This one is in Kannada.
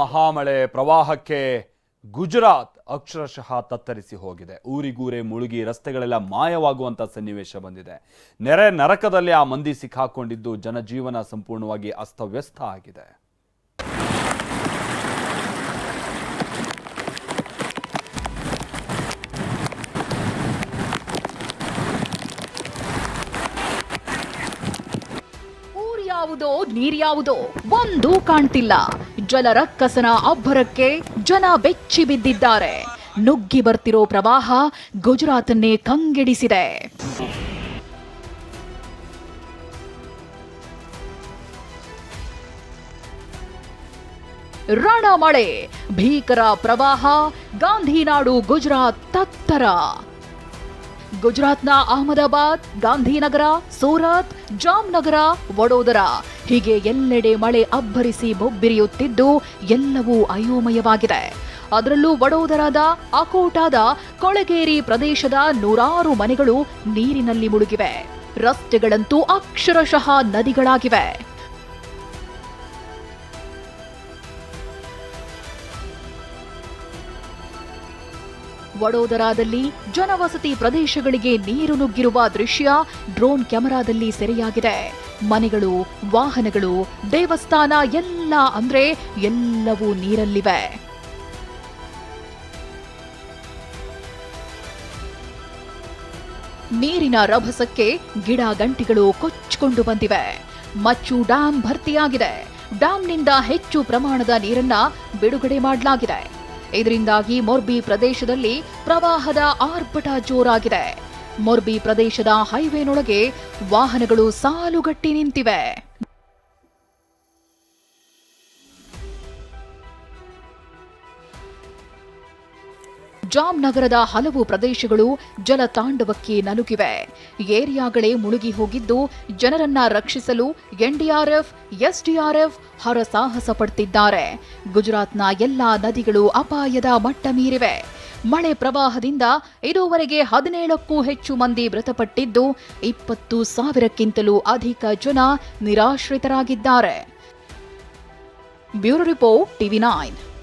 ಮಹಾಮಳೆ ಪ್ರವಾಹಕ್ಕೆ ಗುಜರಾತ್ ಅಕ್ಷರಶಃ ತತ್ತರಿಸಿ ಹೋಗಿದೆ. ಊರಿಗೂರೆ ಮುಳುಗಿ ರಸ್ತೆಗಳೆಲ್ಲ ಮಾಯವಾಗುವಂತ ಸನ್ನಿವೇಶ ಬಂದಿದೆ. ನೆರೆ ನರಕದಲ್ಲಿ ಆ ಮಂದಿ ಸಿಕ್ಕಾಕೊಂಡಿದ್ದು ಜನಜೀವನ ಸಂಪೂರ್ಣವಾಗಿ ಅಸ್ತವ್ಯಸ್ತ ಆಗಿದೆ. ಊರ್ಯಾವುದೋ ಯಾವುದೋ, ನೀರ್ ಯಾವುದೋ, ಒಂದೂ ಕಾಣ್ತಿಲ್ಲ. ಜಲರಕ್ಕಸನ ಅಬ್ಬರಕ್ಕೆ ಜನ ಬೆಚ್ಚಿ ಬಿದ್ದಿದ್ದಾರೆ. ನುಗ್ಗಿ ಬರ್ತಿರೋ ಪ್ರವಾಹ ಗುಜರಾತನ್ನೇ ಕಂಗೆಡಿಸಿದೆ. ರಣ ಮಳೆ ಭೀಕರ ಪ್ರವಾಹ, ಗಾಂಧಿನಾಡು, ಗುಜರಾತ್ ತತ್ತರ. ಗುಜರಾತ್ನ ಅಹಮದಾಬಾದ್, ಗಾಂಧಿನಗರ, ಸೂರತ್, ಜಾಮ್ನಗರ, ವಡೋದರ. ಹೀಗೆ ಎಲ್ಲೆಡೆ ಮಳೆ ಅಬ್ಬರಿಸಿ ಬೊಬ್ಬಿರಿಯುತ್ತಿದ್ದು ಎಲ್ಲವೂ ಅಯೋಮಯವಾಗಿದೆ. ಅದರಲ್ಲೂ ವಡೋದರಾದ, ಅಕೋಟಾದ, ಕೊಳಗೇರಿ ಪ್ರದೇಶದ ನೂರಾರು ಮನೆಗಳು ನೀರಿನಲ್ಲಿ ಮುಳುಗಿವೆ. ರಸ್ತೆಗಳಂತೂ ಅಕ್ಷರಶಃ ನದಿಗಳಾಗಿವೆ. ವಡೋದರಾದಲ್ಲಿ ಜನವಸತಿ ಪ್ರದೇಶಗಳಿಗೆ ನೀರು ನುಗ್ಗಿರುವ ದೃಶ್ಯ ಡ್ರೋನ್ ಕ್ಯಾಮೆರಾದಲ್ಲಿ ಸೆರೆಯಾಗಿದೆ. ಮನೆಗಳು, ವಾಹನಗಳು, ದೇವಸ್ಥಾನ ಎಲ್ಲ ಅಂದ್ರೆ ಎಲ್ಲವೂ ನೀರಲ್ಲಿವೆ. ನೀರಿನ ರಭಸಕ್ಕೆ ಗಿಡ ಗಂಟಿಗಳು ಕೊಚ್ಚಿಕೊಂಡು ಬಂದಿವೆ. ಮಚ್ಚು ಡ್ಯಾಂ ಭರ್ತಿಯಾಗಿದೆ. ಡ್ಯಾಂನಿಂದ ಹೆಚ್ಚು ಪ್ರಮಾಣದ ನೀರನ್ನ ಬಿಡುಗಡೆ ಮಾಡಲಾಗಿದೆ. ಇದರಿಂದಾಗಿ ಮೊರ್ಬಿ ಪ್ರದೇಶದಲ್ಲಿ ಪ್ರವಾಹದ ಆರ್ಭಟ ಜೋರಾಗಿದೆ. ಮೊರ್ಬಿ ಪ್ರದೇಶದ ಹೈವೇನೊಳಗೆ ವಾಹನಗಳು ಸಾಲುಗಟ್ಟಿ ನಿಂತಿವೆ. ಜಾಮ್ ನಗರದ ಹಲವು ಪ್ರದೇಶಗಳು ಜಲತಾಂಡವಕ್ಕೆ ನಲುಗಿವೆ. ಏರಿಯಾಗಳೇ ಮುಳುಗಿ ಹೋಗಿದ್ದು ಜನರನ್ನ ರಕ್ಷಿಸಲು ಎನ್ಡಿಆರ್ಎಫ್ ಎಸ್ಡಿಆರ್ಎಫ್ ಹರಸಾಹಸ ಪಡ್ತಿದ್ದಾರೆ. ಗುಜರಾತ್ನ ಎಲ್ಲಾ ನದಿಗಳು ಅಪಾಯದ ಮಟ್ಟ ಮೀರಿವೆ. ಮಳೆ ಪ್ರವಾಹದಿಂದ ಇದುವರೆಗೆ ಹದಿನೇಳಕ್ಕೂ ಹೆಚ್ಚು ಮಂದಿ ಮೃತಪಟ್ಟಿದ್ದು ಇಪ್ಪತ್ತು ಸಾವಿರಕ್ಕಿಂತಲೂ ಅಧಿಕ ಜನ ನಿರಾಶ್ರಿತರಾಗಿದ್ದಾರೆ. Bureau report TV nine.